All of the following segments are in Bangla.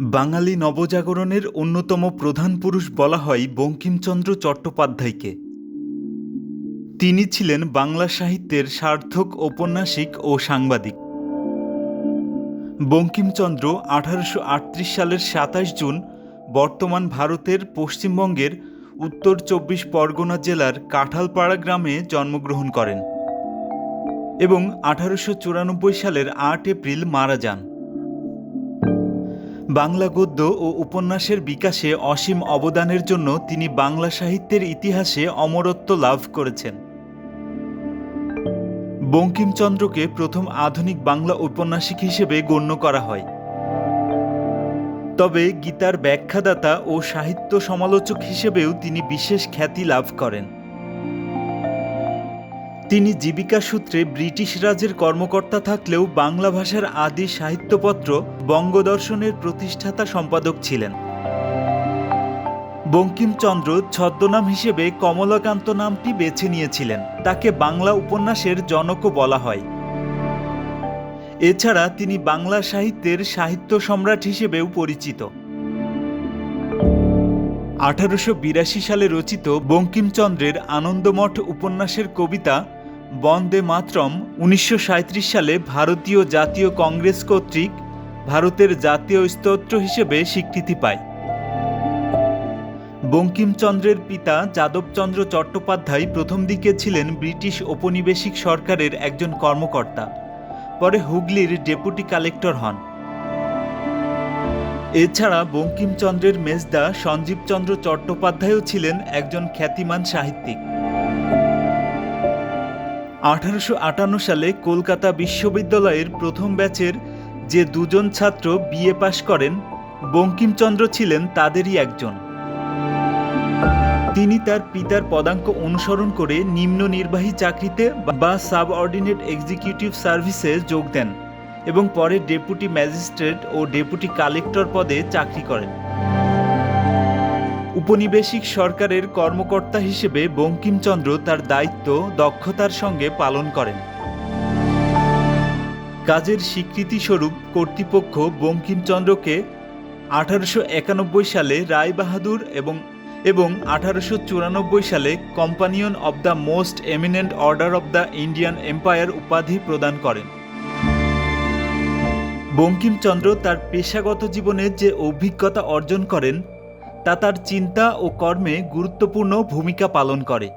বাঙালি নবজাগরণের অন্যতম প্রধান পুরুষ বলা হয় বঙ্কিমচন্দ্র চট্টোপাধ্যায়কে। তিনি ছিলেন বাংলা সাহিত্যের সার্থক ঔপন্যাসিক ও সাংবাদিক। বঙ্কিমচন্দ্র আঠারোশো আটত্রিশ সালের সাতাশ জুন বর্তমান ভারতের পশ্চিমবঙ্গের উত্তর চব্বিশ পরগনা জেলার কাঁঠালপাড়া গ্রামে জন্মগ্রহণ করেন এবং আঠারোশো চুরানব্বই সালের আট এপ্রিল মারা যান। বাংলা গদ্য ও উপন্যাসের বিকাশে অসীম অবদানের জন্য তিনি বাংলা সাহিত্যের ইতিহাসে অমরত্ব লাভ করেছেন। বঙ্কিমচন্দ্রকে প্রথম আধুনিক বাংলা ঔপন্যাসিক হিসেবে গণ্য করা হয়। তবে গীতার ব্যাখ্যাদাতা ও সাহিত্য সমালোচক হিসেবেও তিনি বিশেষ খ্যাতি লাভ করেন। তিনি জীবিকা সূত্রে ব্রিটিশ রাজের কর্মকর্তা থাকলেও বাংলা ভাষার আদি সাহিত্যপত্র বঙ্গদর্শনের প্রতিষ্ঠাতা সম্পাদক ছিলেন। বঙ্কিমচন্দ্র ছদ্মনাম হিসেবে কমলাকান্ত নামটি বেছে নিয়েছিলেন। তাকে বাংলা উপন্যাসের জনকও বলা হয়। এছাড়া তিনি বাংলা সাহিত্যের সাহিত্য সম্রাট হিসেবেও পরিচিত। আঠারোশো বিরাশি সালে রচিত বঙ্কিমচন্দ্রের আনন্দমঠ উপন্যাসের কবিতা বন্দে মাতরম উনিশশো সাঁইত্রিশ সালে ভারতীয় জাতীয় কংগ্রেস কর্তৃক ভারতের জাতীয় স্তোত্র হিসেবে স্বীকৃতি পায়। বঙ্কিমচন্দ্রের পিতা যাদবচন্দ্র চট্টোপাধ্যায় প্রথম দিকে ছিলেন ব্রিটিশ ঔপনিবেশিক সরকারের একজন কর্মকর্তা, পরে হুগলির ডেপুটি কালেক্টর হন। এছাড়া বঙ্কিমচন্দ্রের মেজদা সঞ্জীবচন্দ্র চট্টোপাধ্যায়ও ছিলেন একজন খ্যাতিমান সাহিত্যিক। আঠারোশো আটান্ন সালে কলকাতা বিশ্ববিদ্যালয়ের প্রথম ব্যাচের যে দুজন ছাত্র বিএ পাশ করেন, বঙ্কিমচন্দ্র ছিলেন তাদেরই একজন। তিনি তার পিতার পদাঙ্ক অনুসরণ করে নিম্ন নির্বাহী চাকরিতে বা সাবঅর্ডিনেট এক্সিকিউটিভ সার্ভিসে যোগ দেন এবং পরে ডেপুটি ম্যাজিস্ট্রেট ও ডেপুটি কালেক্টর পদে চাকরি করেন। উপনিবেশিক সরকারের কর্মকর্তা হিসেবে বঙ্কিমচন্দ্র তার দায়িত্ব, দক্ষতার সঙ্গে পালন করেন। কাজের স্বীকৃতিস্বরূপ কর্তৃপক্ষ বঙ্কিমচন্দ্রকে আঠারোশো একানব্বই সালে রায়বাহাদুর এবং এবং আঠারোশো চুরানব্বই সালে companion of the most eminent order of the Indian empire উপাধি প্রদান করেন। বঙ্কিমচন্দ্র তার পেশাগত জীবনে যে অভিজ্ঞতা অর্জন করেন তা তার চিন্তা ও কর্মে গুরুত্বপূর্ণ ভূমিকা পালন করে।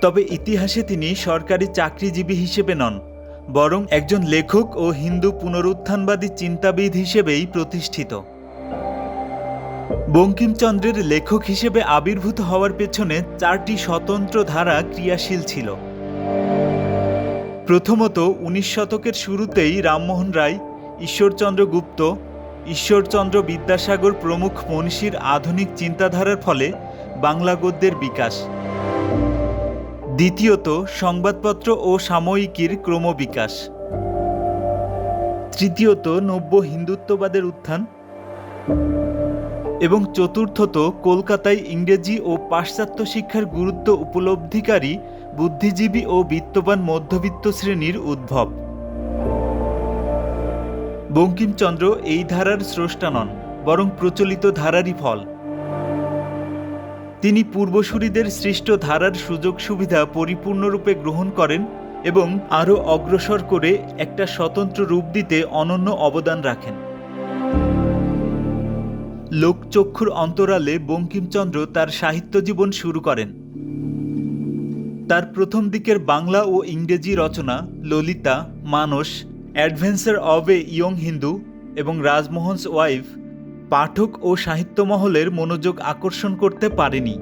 তবে ইতিহাসে তিনি সরকারি চাকরিজীবী হিসেবে নন, বরং একজন লেখক ও হিন্দু পুনরুত্থানবাদী চিন্তাবিদ হিসেবেই প্রতিষ্ঠিত। বঙ্কিমচন্দ্রের লেখক হিসেবে আবির্ভূত হওয়ার পেছনে চারটি স্বতন্ত্র ধারা ক্রিয়াশীল ছিল। প্রথমত, উনিশ শতকের শুরুতেই রামমোহন রায়, ঈশ্বরচন্দ্র গুপ্ত ঈশ্বরচন্দ্র বিদ্যাসাগর প্রমুখ মনীষীর আধুনিক চিন্তাধারার ফলে বাংলা গদ্যের বিকাশ। দ্বিতীয়ত, সংবাদপত্র ও সাময়িকীর ক্রমবিকাশ। তৃতীয়ত, নব্য হিন্দুত্ববাদের উত্থান। এবং চতুর্থত, কলকাতায় ইংরেজি ও পাশ্চাত্য শিক্ষার গুরুত্ব উপলব্ধিকারী বুদ্ধিজীবী ও বিত্তবান মধ্যবিত্ত শ্রেণির উদ্ভব। বঙ্কিমচন্দ্র এই ধারার স্রষ্টা নন, বরং প্রচলিত ধারারই ফল। তিনি পূর্বসূরিদের সৃষ্ট ধারার সুযোগ সুবিধা পরিপূর্ণরূপে গ্রহণ করেন এবং আরও অগ্রসর করে একটা স্বতন্ত্র রূপ দিতে অনন্য অবদান রাখেন। লোকচক্ষুর অন্তরালে বঙ্কিমচন্দ্র তার সাহিত্য জীবন শুরু করেন। তার প্রথম দিকের বাংলা ও ইংরেজি রচনা Lalita, Manas adventure of a young Hindu এবং রাজমোহনস ওয়াইফ পাঠক ও সাহিত্য মহলের মনোযোগ আকর্ষণ করতে পারেনি,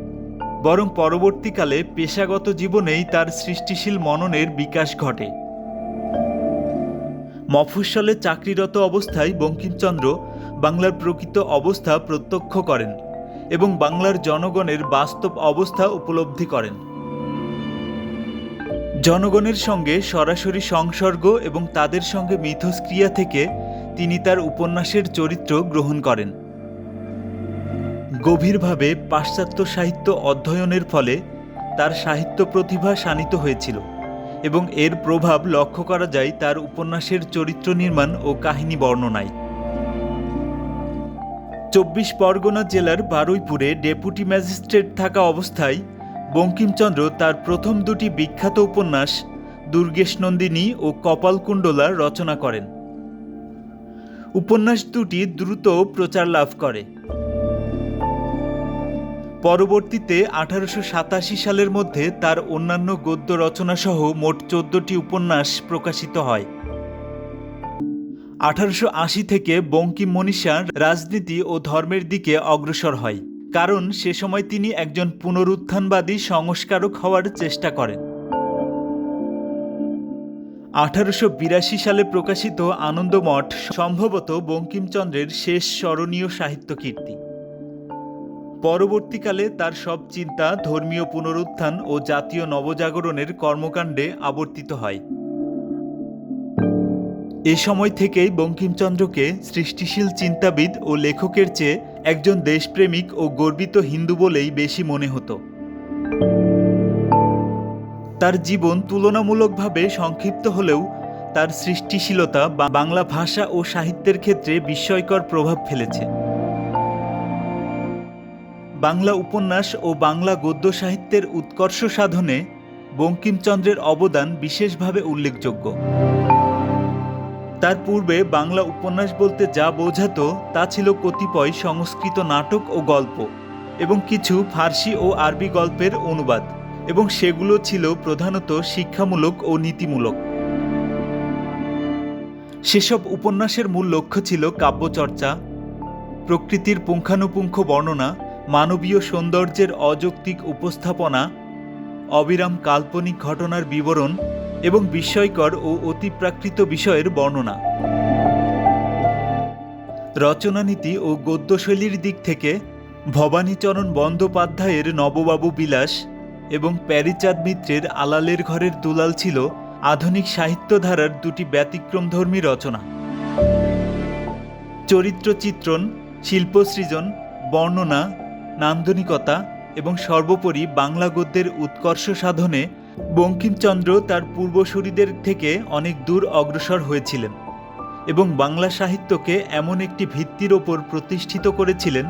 বরং পরবর্তীকালে পেশাগত জীবনেই তার সৃষ্টিশীল মননের বিকাশ ঘটে। মফস্বলে চাকরিরত অবস্থায় বঙ্কিমচন্দ্র বাংলার প্রকৃত অবস্থা প্রত্যক্ষ করেন এবং বাংলার জনগণের বাস্তব অবস্থা উপলব্ধি করেন। জনগণের সঙ্গে সরাসরি সংসর্গ এবং তাদের সঙ্গে মিথস্ক্রিয়া থেকে তিনি তার উপন্যাসের চরিত্র গ্রহণ করেন। গভীরভাবে পাশ্চাত্য সাহিত্য অধ্যয়নের ফলে তার সাহিত্য প্রতিভা শানিত হয়েছিল এবং এর প্রভাব লক্ষ্য করা যায় তার উপন্যাসের চরিত্র নির্মাণ ও কাহিনী বর্ণনায়। চব্বিশ পরগনা জেলার বারুইপুরে ডেপুটি ম্যাজিস্ট্রেট থাকা অবস্থায় বঙ্কিমচন্দ্র তার প্রথম দুটি বিখ্যাত উপন্যাস দুর্গেশ নন্দিনী ও কপালকুণ্ডলা রচনা করেন। উপন্যাস দুটি দ্রুত প্রচার লাভ করে। পরবর্তীতে আঠারোশো সাতাশি সালের মধ্যে তার অন্যান্য গদ্য রচনাসহ মোট চোদ্দটি উপন্যাস প্রকাশিত হয়। আঠারোশো আশি থেকে বঙ্কিম মনীষা রাজনীতি ও ধর্মের দিকে অগ্রসর হয়। কারণ সে সময় তিনি একজন পুনরুত্থানবাদী সংস্কারক হওয়ার চেষ্টা করেন। আঠারোশো বিরাশি সালে প্রকাশিত আনন্দমঠ সম্ভবত বঙ্কিমচন্দ্রের শেষ স্মরণীয় সাহিত্য কীর্তি পরবর্তীকালে তার সব চিন্তা ধর্মীয় পুনরুত্থান ও জাতীয় নবজাগরণের কর্মকাণ্ডে আবর্তিত হয়। এ সময় থেকেই বঙ্কিমচন্দ্রকে সৃষ্টিশীল চিন্তাবিদ ও লেখকের চেয়ে একজন দেশপ্রেমিক ও গর্বিত হিন্দু বলেই বেশি মনে হতো। তার জীবন তুলনামূলকভাবে সংক্ষিপ্ত হলেও তার সৃষ্টিশীলতা বা বাংলা ভাষা ও সাহিত্যের ক্ষেত্রে বিস্ময়কর প্রভাব ফেলেছে। বাংলা উপন্যাস ও বাংলা গদ্য সাহিত্যের উৎকর্ষ সাধনে বঙ্কিমচন্দ্রের অবদান বিশেষভাবে উল্লেখযোগ্য। তার পূর্বে বাংলা উপন্যাস বলতে যা বোঝাতো তা ছিল কতিপয় সংস্কৃত নাটক ও গল্প এবং কিছু ফার্সি ও আরবি গল্পের অনুবাদ এবং সেগুলো ছিল প্রধানত শিক্ষামূলক ও নীতিমূলক। সেসব উপন্যাসের মূল লক্ষ্য ছিল কাব্যচর্চা, প্রকৃতির পুঙ্খানুপুঙ্খ বর্ণনা, মানবীয় সৌন্দর্যের অযৌক্তিক উপস্থাপনা, অবিরাম কাল্পনিক ঘটনার বিবরণ এবং বিস্ময়কর ও অতিপ্রাকৃত বিষয়ের বর্ণনা। রচনানীতি ও গদ্যশৈলীর দিক থেকে ভবানীচরণ বন্দ্যোপাধ্যায়ের নববাবু বিলাস এবং প্যারিচাঁদ মিত্রের আলালের ঘরের দুলাল ছিল আধুনিক সাহিত্যধারার দুটি ব্যতিক্রমধর্মী রচনা। চরিত্র চিত্রণ শিল্পসৃজন, বর্ণনা, নান্দনিকতা এবং সর্বোপরি বাংলা গদ্যের উৎকর্ষ সাধনে বঙ্কিমচন্দ্র তার পূর্বসূরিদের থেকে অনেক দূর অগ্রসর হয়েছিলেন এবং বাংলা সাহিত্যকে এমন একটি ভিত্তির ওপর প্রতিষ্ঠিত করেছিলেন,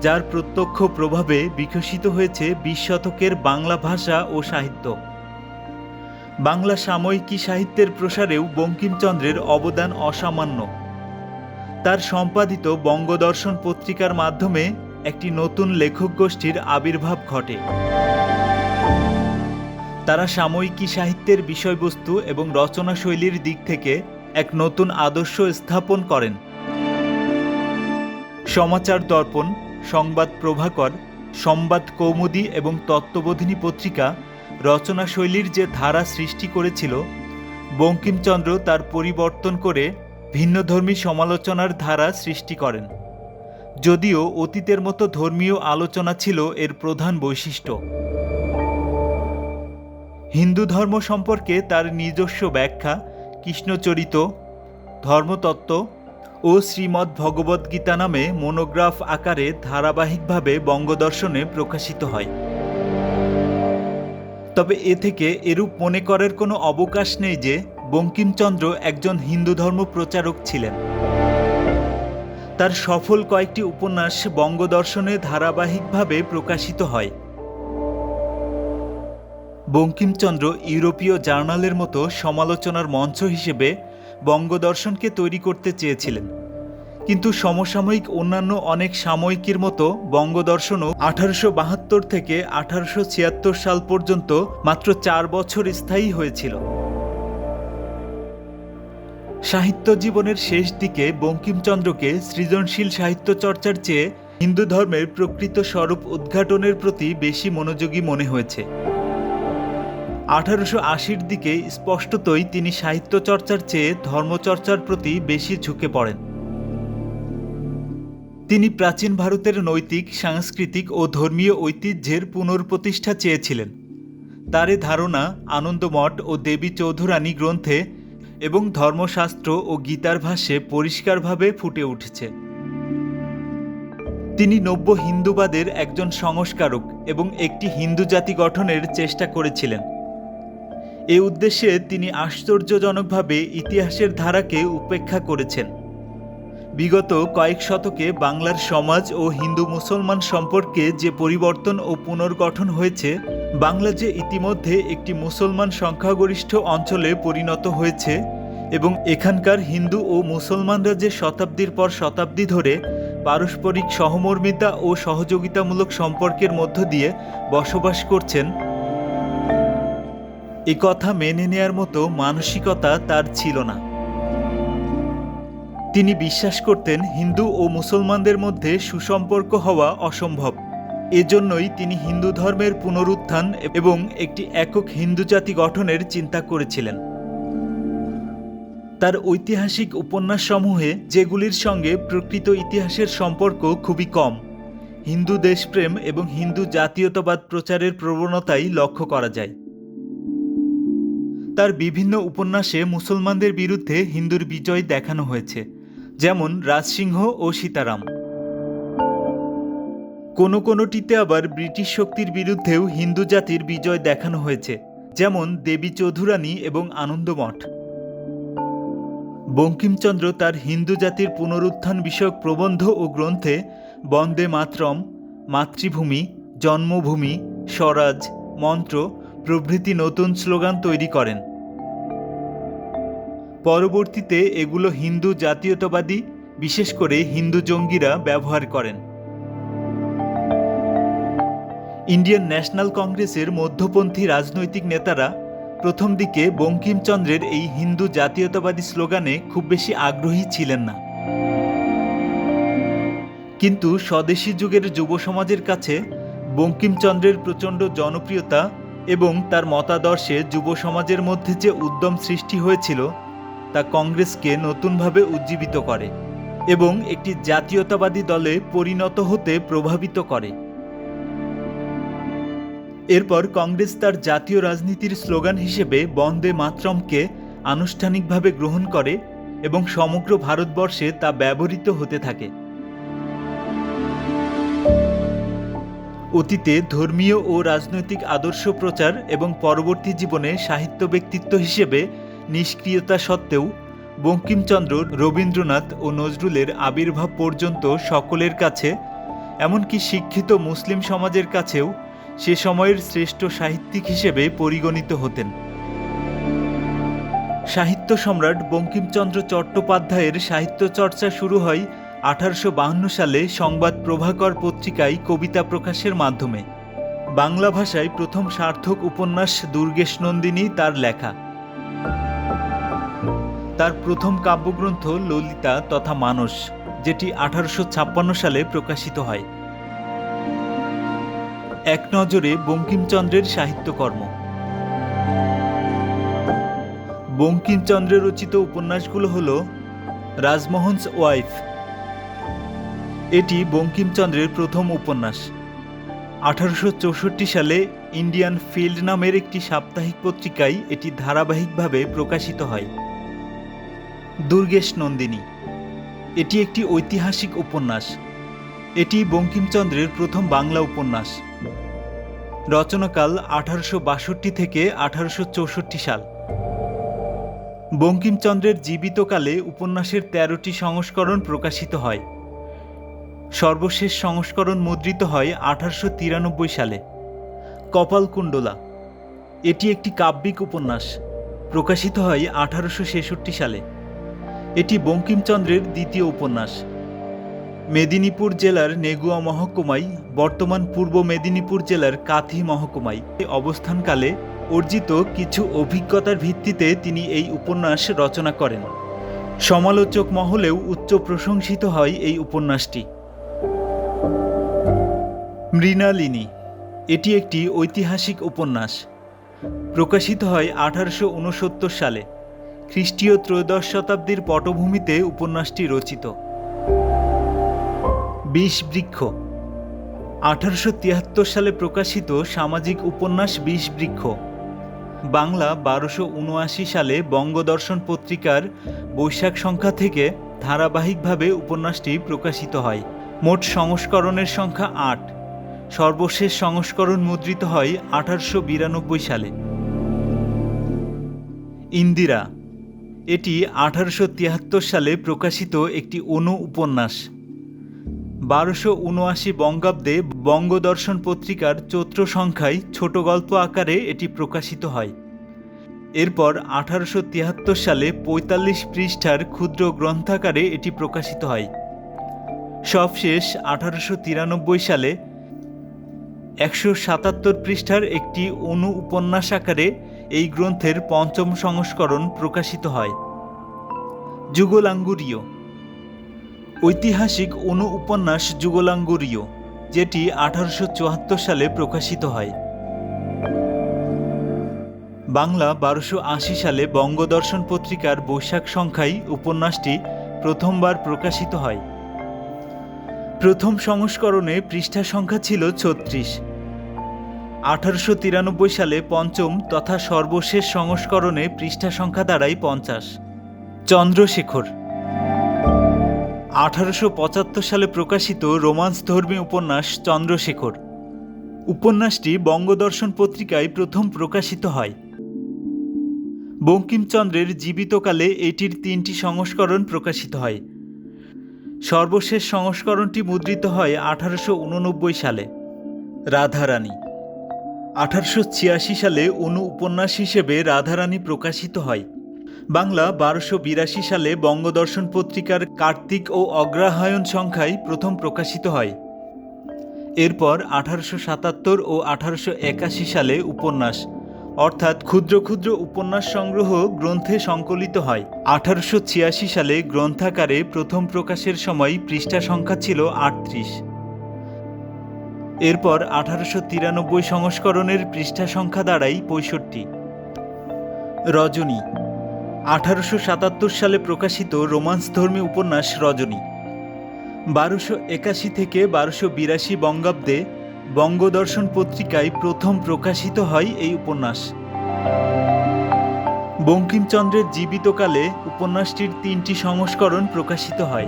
যার প্রত্যক্ষ প্রভাবে বিকশিত হয়েছে বিশ শতকের বাংলা ভাষা ও সাহিত্য। বাংলা সাময়িকী সাহিত্যের প্রসারেও বঙ্কিমচন্দ্রের অবদান অসামান্য। তার সম্পাদিত বঙ্গদর্শন পত্রিকার মাধ্যমে একটি নতুন লেখক গোষ্ঠীর আবির্ভাব ঘটে। তারা সাময়িকী সাহিত্যের বিষয়বস্তু এবং রচনা শৈলীর দিক থেকে এক নতুন আদর্শ স্থাপন করেন। সমাচার দর্পণ, সংবাদ প্রভাকর সংবাদ কৌমুদী এবং তত্ত্ববোধিনী পত্রিকা রচনা শৈলীর যে ধারা সৃষ্টি করেছিল, বঙ্কিমচন্দ্র তার পরিবর্তন করে ভিন্নধর্মী সমালোচনার ধারা সৃষ্টি করেন। যদিও অতীতের মতো ধর্মীয় আলোচনা ছিল এর প্রধান বৈশিষ্ট্য। হিন্দু ধর্ম সম্পর্কে তার নিজস্ব ব্যাখ্যা, কৃষ্ণচরিত, ধর্মতত্ত্ব ও শ্রীমদ্ ভগবদ্গীতা নামে মনোগ্রাফ আকারে ধারাবাহিকভাবে বঙ্গদর্শনে প্রকাশিত হয়। তবে এ থেকে এরূপ মনে করার কোনো অবকাশ নেই যে বঙ্কিমচন্দ্র একজন হিন্দু ধর্ম প্রচারক ছিলেন। তার সফল কয়েকটি উপন্যাস বঙ্গদর্শনে ধারাবাহিকভাবে প্রকাশিত হয়। বঙ্কিমচন্দ্র ইউরোপীয় জার্নালের মতো সমালোচনার মঞ্চ হিসেবে বঙ্গদর্শনকে তৈরি করতে চেয়েছিলেন। কিন্তু সমসাময়িক অন্যান্য অনেক সাময়িকীর মতো বঙ্গদর্শনও আঠারোশো বাহাত্তর থেকে আঠারোশো ছিয়াত্তর সাল পর্যন্ত মাত্র চার বছর স্থায়ী হয়েছিল। সাহিত্য জীবনের শেষ দিকে বঙ্কিমচন্দ্রকে সৃজনশীল সাহিত্য চর্চার চেয়ে হিন্দু ধর্মের প্রকৃত স্বরূপ উদ্ঘাটনের প্রতি বেশি মনোযোগী মনে হয়েছে। আঠারোশো আশির দিকে স্পষ্টতই তিনি সাহিত্য চর্চার চেয়ে ধর্মচর্চার প্রতি বেশি ঝুঁকে পড়েন। তিনি প্রাচীন ভারতের নৈতিক, সাংস্কৃতিক ও ধর্মীয় ঐতিহ্যের পুনর্প্রতিষ্ঠা চেয়েছিলেন। তার এ ধারণা আনন্দমঠ ও দেবী চৌধুরানী গ্রন্থে এবং ধর্মশাস্ত্র ও গীতার ভাষ্যে পরিষ্কারভাবে ফুটে উঠেছে। তিনি নব্য হিন্দুবাদের একজন সংস্কারক এবং একটি হিন্দু জাতি গঠনের চেষ্টা করেছিলেন। এ উদ্দেশ্যে তিনি আশ্চর্যজনকভাবে ইতিহাসের ধারাকে উপেক্ষা করেছেন। বিগত কয়েক শতকে বাংলার সমাজ ও হিন্দু মুসলমান সম্পর্কে যে পরিবর্তন ও পুনর্গঠন হয়েছে, বাংলা যে ইতিমধ্যে একটি মুসলমান সংখ্যাগরিষ্ঠ অঞ্চলে পরিণত হয়েছে এবং এখানকার হিন্দু ও মুসলমানরা যে শতাব্দীর পর শতাব্দী ধরে পারস্পরিক সহমর্মিতা ও সহযোগিতামূলক সম্পর্কের মধ্য দিয়ে বসবাস করছেন এ কথা মেনে নেয়ার মতো মানসিকতা তার ছিল না। তিনি বিশ্বাস করতেন হিন্দু ও মুসলমানদের মধ্যে সুসম্পর্ক হওয়া অসম্ভব। এজন্যই তিনি হিন্দু ধর্মের পুনরুত্থান এবং একটি একক হিন্দু জাতি গঠনের চিন্তা করেছিলেন। তার ঐতিহাসিক উপন্যাসসমূহে যেগুলির সঙ্গে প্রকৃত ইতিহাসের সম্পর্ক খুবই কম, হিন্দু দেশপ্রেম এবং হিন্দু জাতীয়তাবাদ প্রচারের প্রবণতাই লক্ষ্য করা যায়। তার বিভিন্ন উপন্যাসে মুসলমানদের বিরুদ্ধে হিন্দুর বিজয় দেখানো হয়েছে, যেমন রাজসিংহ ও সীতারাম। কোনো কোনোটিতে আবার ব্রিটিশ শক্তির বিরুদ্ধেও হিন্দু জাতির বিজয় দেখানো হয়েছে, যেমন দেবী চৌধুরানী এবং আনন্দমঠ বঙ্কিমচন্দ্র তার হিন্দু জাতির পুনরুত্থান বিষয়ক প্রবন্ধ ও গ্রন্থে বন্দে মাতরম, মাতৃভূমি, জন্মভূমি, স্বরাজ, মন্ত্র প্রভৃতি নতুন স্লোগান তৈরি করেন। পরবর্তীতে এগুলো হিন্দু জাতীয়তাবাদী, বিশেষ করে হিন্দু জঙ্গিরা ব্যবহার করেন। ইন্ডিয়ান ন্যাশনাল কংগ্রেসের মধ্যপন্থী রাজনৈতিক নেতারা প্রথম দিকে বঙ্কিমচন্দ্রের এই হিন্দু জাতীয়তাবাদী স্লোগানে খুব বেশি আগ্রহী ছিলেন না। কিন্তু স্বদেশী যুগের যুব সমাজের কাছে বঙ্কিমচন্দ্রের প্রচণ্ড জনপ্রিয়তা এবং তার মতাদর্শে যুব সমাজের মধ্যে যে উদ্যম সৃষ্টি হয়েছিল, তা কংগ্রেসকে নতুনভাবে উজ্জীবিত করে এবং একটি জাতীয়তাবাদী দলে পরিণত হতে প্রভাবিত করে। এরপর কংগ্রেস তার জাতীয় রাজনীতির স্লোগান হিসেবে বন্দে মাতরমকে আনুষ্ঠানিকভাবে গ্রহণ করে এবং সমগ্র ভারতবর্ষে তা ব্যবহৃত হতে থাকে। অতীতে ধর্মীয় ও রাজনৈতিক আদর্শ প্রচার এবং পরবর্তী জীবনে সাহিত্য ব্যক্তিত্ব হিসেবে নিষ্ক্রিয়তা সত্ত্বেও বঙ্কিমচন্দ্র, রবীন্দ্রনাথ ও নজরুলের আবির্ভাব পর্যন্ত সকলের কাছে, এমনকি শিক্ষিত মুসলিম সমাজের কাছেও সে সময়ের শ্রেষ্ঠ সাহিত্যিক হিসেবে পরিগণিত হতেন। সাহিত্য সম্রাট বঙ্কিমচন্দ্র চট্টোপাধ্যায়ের সাহিত্য চর্চা শুরু হয় আঠারোশো সালে সংবাদ প্রভাকর পত্রিকায় কবিতা প্রকাশের মাধ্যমে বাংলা ভাষায় প্রথম সার্থক উপন্যাস দুর্গেশ নন্দিনী তার লেখা। তার প্রথম কাব্যগ্রন্থ ললিতা তথা মানস, যেটি আঠারোশো ছাপ্পান্ন সালে প্রকাশিত হয়। এক নজরে বঙ্কিমচন্দ্রের সাহিত্যকর্ম। বঙ্কিমচন্দ্রের রচিত উপন্যাসগুলো হল রাজমোহনস ওয়াইফ এটি বঙ্কিমচন্দ্রের প্রথম উপন্যাস। আঠারোশো চৌষট্টি সালে ইন্ডিয়ান ফিল্ড নামের একটি সাপ্তাহিক পত্রিকায় এটি ধারাবাহিকভাবে প্রকাশিত হয়। দুর্গেশ নন্দিনী। এটি একটি ঐতিহাসিক উপন্যাস। এটি বঙ্কিমচন্দ্রের প্রথম বাংলা উপন্যাস। রচনাকাল আঠারোশো বাষট্টি থেকে আঠারোশো চৌষট্টি সাল। বঙ্কিমচন্দ্রের জীবিতকালে উপন্যাসের তেরোটি সংস্করণ প্রকাশিত হয়। সর্বশেষ সংস্করণ মুদ্রিত হয় আঠারোশো তিরানব্বই সালে। কপালকুণ্ডলা। এটি একটি কাব্যিক উপন্যাস, প্রকাশিত হয় আঠারোশো ছেষট্টি সালে। এটি বঙ্কিমচন্দ্রের দ্বিতীয় উপন্যাস। মেদিনীপুর জেলার নেগুয়া মহকুমায়, বর্তমান পূর্ব মেদিনীপুর জেলার কাথি মহকুমায় অবস্থানকালে অর্জিত কিছু অভিজ্ঞতার ভিত্তিতে তিনি এই উপন্যাস রচনা করেন। সমালোচক মহলেও উচ্চ প্রশংসিত হয় এই উপন্যাসটি। মৃণালিনী, এটি একটি ঐতিহাসিক উপন্যাস। প্রকাশিত হয় আঠারোশো উনসত্তর সালে, খ্রিস্টীয় ত্রয়োদশ শতাব্দীর পটভূমিতে উপন্যাসটি রচিত। বিষ বৃক্ষ, আঠারোশো তিয়াত্তর সালে প্রকাশিত সামাজিক উপন্যাস বিষ বৃক্ষ। বাংলা বারোশো উনআশি সালে বঙ্গদর্শন পত্রিকার বৈশাখ সংখ্যা থেকে ধারাবাহিকভাবে উপন্যাসটি প্রকাশিত হয়। মোট সংস্করণের সংখ্যা আট। সর্বশেষ সংস্করণ মুদ্রিত হয় আঠারোশো বিরানব্বই সালে। ইন্দিরা, এটি আঠারোশো তিয়াত্তর সালে প্রকাশিত একটি অনু উপন্যাস বারোশো উনআশি বঙ্গাব্দে বঙ্গদর্শন পত্রিকার চৈত্র সংখ্যায় ছোট গল্প আকারে এটি প্রকাশিত হয়। এরপর আঠারোশো তিয়াত্তর সালে পঁয়তাল্লিশ পৃষ্ঠার ক্ষুদ্র গ্রন্থাকারে এটি প্রকাশিত হয়। সবশেষ আঠারোশো তিরানব্বই সালে একশো সাতাত্তর পৃষ্ঠার একটি অনু উপন্যাস আকারে এই গ্রন্থের পঞ্চম সংস্করণ প্রকাশিত হয়। যুগলাঙ্গুরীয়। ঐতিহাসিক অনু উপন্যাস যুগলাঙ্গুরীয়, যেটি আঠারোশো চুয়াত্তর সালে প্রকাশিত হয়। বাংলা বারোশো আশি সালে বঙ্গদর্শন পত্রিকার বৈশাখ সংখ্যায় উপন্যাসটি প্রথমবার প্রকাশিত হয়। প্রথম সংস্করণে পৃষ্ঠা সংখ্যা ছিল ছত্রিশ। আঠারোশো তিরানব্বই সালে পঞ্চম তথা সর্বশেষ সংস্করণে পৃষ্ঠা সংখ্যা দাঁড়ায় পঞ্চাশ। চন্দ্রশেখর। আঠারোশো পঁচাত্তর সালে প্রকাশিত রোমান্স ধর্মী উপন্যাস চন্দ্রশেখর। উপন্যাসটি বঙ্গদর্শন পত্রিকায় প্রথম প্রকাশিত হয়। বঙ্কিমচন্দ্রের জীবিতকালে এটির তিনটি সংস্করণ প্রকাশিত হয়। সর্বশেষ সংস্করণটি মুদ্রিত হয় আঠারোশো উননব্বই সালে। রাধারানী। আঠারোশো ছিয়াশি সালে অনু উপন্যাস হিসেবে রাধারানী প্রকাশিত হয়। বাংলা বারোশো বিরাশি সালে বঙ্গদর্শন পত্রিকার কার্তিক ও অগ্রহায়ণ সংখ্যায় প্রথম প্রকাশিত হয়। এরপর আঠারোশো সাতাত্তর ও আঠারোশো একাশি সালে উপন্যাস। অর্থাৎ ক্ষুদ্র ক্ষুদ্র উপন্যাস সংগ্রহ গ্রন্থে সংকলিত হয়। আঠারোশো ছিয়াশি সালে গ্রন্থাকারে প্রথম প্রকাশের সময় পৃষ্ঠা সংখ্যা ছিল আটত্রিশ। এরপর আঠারোশো তিরানব্বই সংস্করণের পৃষ্ঠা সংখ্যা দাঁড়ায় পঁয়ষট্টি। রজনী। আঠারোশো সাতাত্তর সালে প্রকাশিত রোমান্সধর্মী উপন্যাস রজনী। বারোশো একাশি থেকে বারোশো বিরাশি বঙ্গাব্দে বঙ্গদর্শন পত্রিকায় প্রথম প্রকাশিত হয় এই উপন্যাস। বঙ্কিমচন্দ্রের জীবিতকালে উপন্যাসটির তিনটি সংস্করণ প্রকাশিত হয়।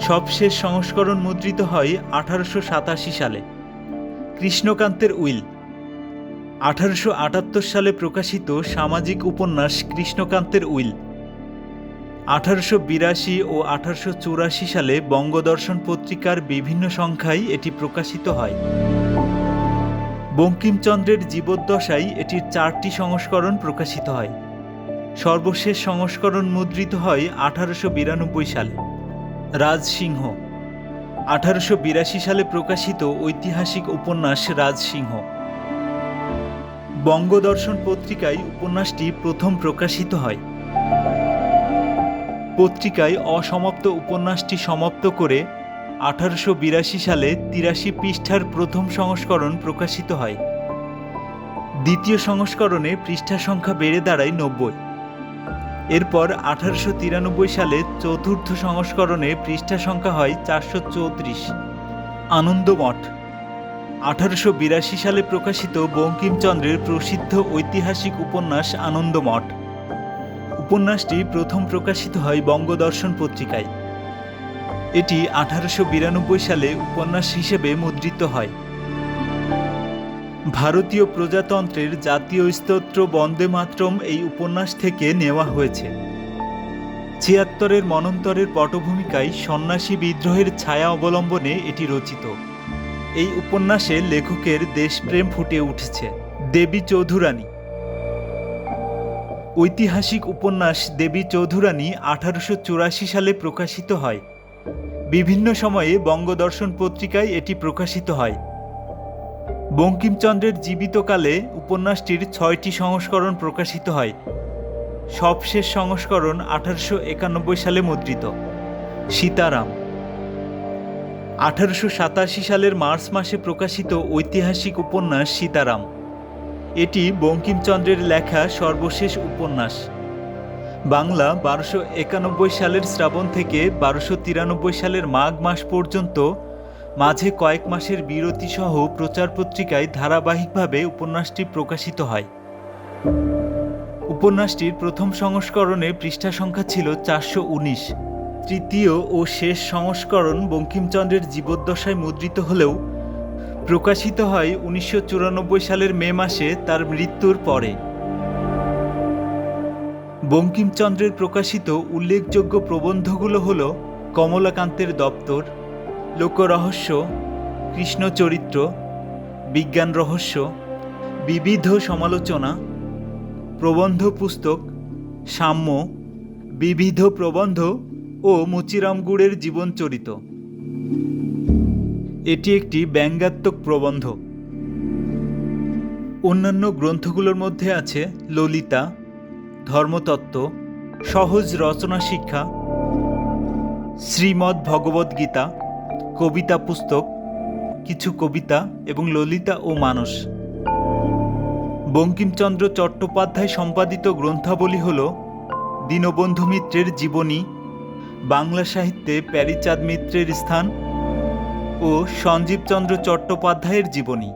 সবশেষ সংস্করণ মুদ্রিত হয় আঠারোশো সাতাশি সালে। কৃষ্ণকান্তের উইল। আঠারোশো আটাত্তর সালে প্রকাশিত সামাজিক উপন্যাস কৃষ্ণকান্তের উইল। আঠারোশো বিরাশি ও আঠারোশো চুরাশি সালে বঙ্গদর্শন পত্রিকার বিভিন্ন সংখ্যায় এটি প্রকাশিত হয়। বঙ্কিমচন্দ্রের জীবদ্দশায় এটির চারটি সংস্করণ প্রকাশিত হয়। সর্বশেষ সংস্করণ মুদ্রিত হয় আঠারোশো বিরানব্বই সালে। রাজসিংহ। আঠারোশো বিরাশি সালে প্রকাশিত ঐতিহাসিক উপন্যাস রাজসিংহ। বঙ্গদর্শন পত্রিকায় উপন্যাসটি প্রথম প্রকাশিত হয়। পত্রিকায় অসমাপ্ত উপন্যাসটি সমাপ্ত করে আঠারোশো বিরাশি সালে তিরাশি পৃষ্ঠার প্রথম সংস্করণ প্রকাশিত হয়। দ্বিতীয় সংস্করণে পৃষ্ঠা সংখ্যা বেড়ে দাঁড়ায় নব্বই। এরপর আঠারোশো তিরানব্বই সালে চতুর্থ সংস্করণে পৃষ্ঠা সংখ্যা হয় চারশো চৌত্রিশ। আনন্দমঠ। আঠারোশো বিরাশি সালে প্রকাশিত বঙ্কিমচন্দ্রের প্রসিদ্ধ ঐতিহাসিক উপন্যাস আনন্দমঠ। উপন্যাসটি প্রথম প্রকাশিত হয় বঙ্গদর্শন পত্রিকায়। এটি আঠারোশো বিরানব্বই সালে উপন্যাস হিসেবে মুদ্রিত হয়। ভারতীয় প্রজাতন্ত্রের জাতীয় স্তোত্র বন্দে মাতরম এই উপন্যাস থেকে নেওয়া হয়েছে। ছিয়াত্তরের মনন্তরের পটভূমিকায় সন্ন্যাসী বিদ্রোহের ছায়া অবলম্বনে এটি রচিত। এই উপন্যাসে লেখকের দেশপ্রেম ফুটে উঠেছে। দেবী চৌধুরানী। ঐতিহাসিক উপন্যাস দেবী চৌধুরানী আঠারোশো চুরাশি সালে প্রকাশিত হয়। বিভিন্ন সময়ে বঙ্গদর্শন পত্রিকায় এটি প্রকাশিত হয়। বঙ্কিমচন্দ্রের জীবিতকালে উপন্যাসটির ছয়টি সংস্করণ প্রকাশিত হয়। সবশেষ সংস্করণ আঠারোশো একানব্বই সালে মুদ্রিত। সীতারাম। আঠারোশো সাতাশি সালের মার্চ মাসে প্রকাশিত ঐতিহাসিক উপন্যাস সীতারাম। এটি বঙ্কিমচন্দ্রের লেখা সর্বশেষ উপন্যাস। বাংলা বারোশো একানব্বই সালের শ্রাবণ থেকে বারোশো তিরানব্বই সালের মাঘ মাস পর্যন্ত মাঝে কয়েক মাসের বিরতিসহ প্রচার পত্রিকায় ধারাবাহিকভাবে উপন্যাসটি প্রকাশিত হয়। উপন্যাসটির প্রথম সংস্করণে পৃষ্ঠা সংখ্যা ছিল চারশো উনিশ। তৃতীয় ও শেষ সংস্করণ বঙ্কিমচন্দ্রের জীবদ্দশায় মুদ্রিত হলেও প্রকাশিত হয় উনিশশো চুরানব্বই সালের মে মাসে তার মৃত্যুর পরে। বঙ্কিমচন্দ্রের প্রকাশিত উল্লেখযোগ্য প্রবন্ধগুলো হল কমলাকান্তের দপ্তর, লোকরহস্য, কৃষ্ণচরিত্র, বিজ্ঞান রহস্য, বিবিধ সমালোচনা, প্রবন্ধ পুস্তক, সাম্য, বিবিধ প্রবন্ধ ও মুচিরাম গুড়ের জীবনচরিত। এটি একটি ব্যঙ্গাত্মক প্রবন্ধ। অন্যান্য গ্রন্থগুলোর মধ্যে আছে ললিতা, ধর্মতত্ত্ব, সহজ রচনা শিক্ষা, শ্রীমদ্ ভগবদ্গীতা কবিতা পুস্তক, কিছু কবিতা এবং ললিতা ও মানস। বঙ্কিমচন্দ্র চট্টোপাধ্যায় সম্পাদিত গ্রন্থাবলী হল দীনবন্ধু মিত্রের জীবনী, বাংলা সাহিত্যে প্যারিচাঁদ মিত্রের স্থান ও সঞ্জীবচন্দ্র চট্টোপাধ্যায়ের জীবনী।